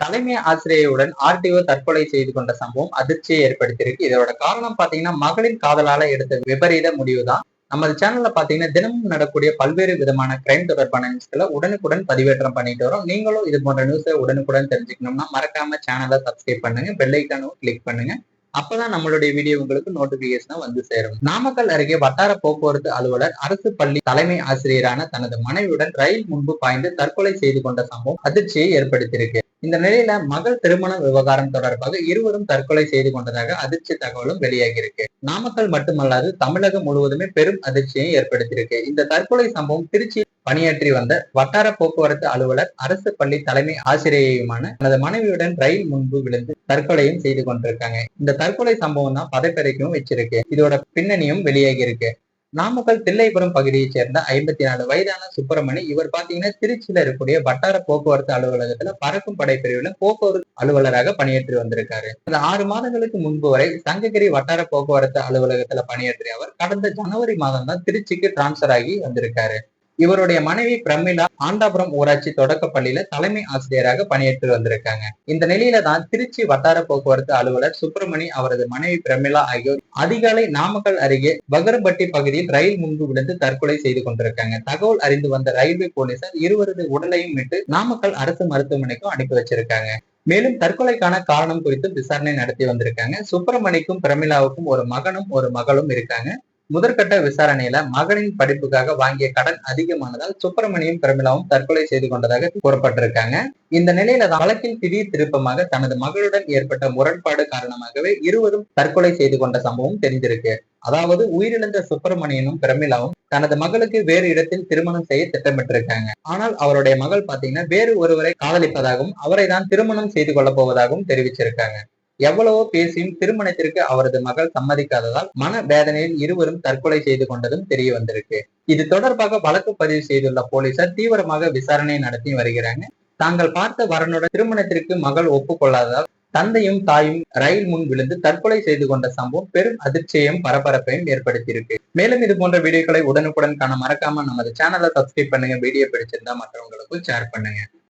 தலைமை ஆசிரியருடன் ஆர்டிஓ தற்கொலை செய்து கொண்ட சம்பவம் அதிர்ச்சியை ஏற்படுத்தியிருக்கு. இதோட காரணம் பாத்தீங்கன்னா மகளின் காதலால எடுத்த விபரீத முடிவு தான் நமது சேனல்ல பாத்தீங்கன்னா தினமும் நடக்கூடிய பல்வேறு விதமான கிரைம் தொடர்பான நியூஸ்களை உடனுக்குடன் பதிவேற்றம் பண்ணிட்டு வரோம். நீங்களும் இது போன்ற நியூஸை உடனுக்குடன் தெரிஞ்சுக்கணும்னா மறக்காம சேனலை சப்ஸ்கிரைப் பண்ணுங்க பெல்லைக்கானும் கிளிக் பண்ணுங்க. அப்பதான் நம்மளுடைய வீடியோ உங்களுக்கு நோட்டிபிகேஷனா வந்து சேரும். நாமக்கல் அருகே வட்டார போக்குவரத்து அலுவலர் அரசு பள்ளி தலைமை ஆசிரியரான தனது மனைவியுடன் ரயில் முன்பு பாய்ந்து தற்கொலை செய்து கொண்ட சம்பவம் அதிர்ச்சியை ஏற்படுத்தியிருக்கு. இந்த நிலையில மகள் திருமண விவகாரம் தொடர்பாக இருவரும் தற்கொலை செய்து கொண்டதாக அதிர்ச்சி தகவலும் வெளியாகியிருக்கு. நாமக்கல் மட்டுமல்லாது தமிழகம் முழுவதுமே பெரும் அதிர்ச்சியை ஏற்படுத்தியிருக்கு. இந்த தற்கொலை சம்பவம் திருச்சி பணியாற்றி வந்த வட்டார போக்குவரத்து அலுவலர் அரசு பள்ளி தலைமை ஆசிரியையுமான தனது மனைவியுடன் ரயில் முன்பு விழுந்து தற்கொலையும் செய்து கொண்டிருக்காங்க. இந்த தற்கொலை சம்பவம் தான் பதப்பெருக்கும் வச்சிருக்கு. இதோட பின்னணியும் வெளியாகி இருக்கு நாமக்கல் தில்லைபுரம் பகுதியைச் சேர்ந்த ஐம்பத்தி நாலு வயதான சுப்பிரமணி இவர் பாத்தீங்கன்னா திருச்சியில இருக்கக்கூடிய வட்டார போக்குவரத்து அலுவலகத்துல பறக்கும் படை பிரிவுல போக்குவரத்து அலுவலராக பணியாற்றி வந்திருக்காரு. அந்த ஆறு மாதங்களுக்கு முன்பு வரை சங்ககிரி வட்டார போக்குவரத்து அலுவலகத்துல பணியாற்றிய அவர் கடந்த ஜனவரி மாதம் தான் திருச்சிக்கு டிரான்ஸ்பர் ஆகி வந்திருக்காரு. இவருடைய மனைவி பிரமிளா ஆண்டாபுரம் ஊராட்சி தொடக்க பள்ளியில தலைமை ஆசிரியராக பணியேற்று வந்திருக்காங்க. இந்த நிலையில தான் திருச்சி வட்டார போக்குவரத்து அலுவலர் சுப்பிரமணி அவரது மனைவி பிரமிளா ஆகியோர் அதிகாலை நாமக்கல் அருகே பகரம்பட்டி பகுதியில் ரயில் முன்பு விழுந்து தற்கொலை செய்து கொண்டிருக்காங்க. தகவல் அறிந்து வந்த ரயில்வே போலீசார் இருவரது உடலையும் மீட்டு நாமக்கல் அரசு மருத்துவமனைக்கும் அனுப்பி வச்சிருக்காங்க. மேலும் தற்கொலைக்கான காரணம் குறித்து விசாரணை நடத்தி வந்திருக்காங்க. சுப்பிரமணிக்கும் பிரமிளாவுக்கும் ஒரு மகனும் ஒரு மகளும் இருக்காங்க. முதற்கட்ட விசாரணையில மகனின் படிப்புக்காக வாங்கிய கடன் அதிகமானதால் சுப்பிரமணியும் பிரமிளாவும் தற்கொலை செய்து கொண்டதாக கூறப்பட்டிருக்காங்க. இந்த நிலையில வழக்கில் திடீர் திருப்பமாக தனது மகளுடன் ஏற்பட்ட முரண்பாடு காரணமாகவே இருவரும் தற்கொலை செய்து கொண்ட சம்பவம் தெரிந்திருக்கு அதாவது உயிரிழந்த சுப்பிரமணியனும் பிரமிளாவும் தனது மகளுக்கு வேறு இடத்தில் திருமணம் செய்ய திட்டமிட்டிருக்காங்க. ஆனால் அவருடைய மகள் பாத்தீங்கன்னா வேறு ஒருவரை காதலிப்பதாகவும் அவரை தான் திருமணம் செய்து கொள்ளப் போவதாகவும் தெரிவிச்சிருக்காங்க. எவ்வளவோ பேசியும் திருமணத்திற்கு அவரது மகள் சம்மதிக்காததால் மன வேதனையில் இருவரும் தற்கொலை செய்து கொண்டதும் தெரிய வந்திருக்கு. இது தொடர்பாக வழக்கு பதிவு செய்துள்ள போலீசார் தீவிரமாக விசாரணை நடத்தி வருகிறாங்க. தாங்கள் பார்த்த வரனுடன் திருமணத்திற்கு மகள் ஒப்புக்கொள்ளாததால் தந்தையும் தாயும் ரயில் முன் விழுந்து தற்கொலை செய்து கொண்ட சம்பவம் பெரும் அதிர்ச்சியையும் பரபரப்பையும் ஏற்படுத்தியிருக்கு. மேலும் இது போன்ற வீடியோக்களை உடனுக்குடன் காண மறக்காம நமது சேனலை சப்ஸ்கிரைப் பண்ணுங்க. வீடியோ பிடிச்சிருந்தா மற்றவங்களுக்கும் ஷேர் பண்ணுங்க.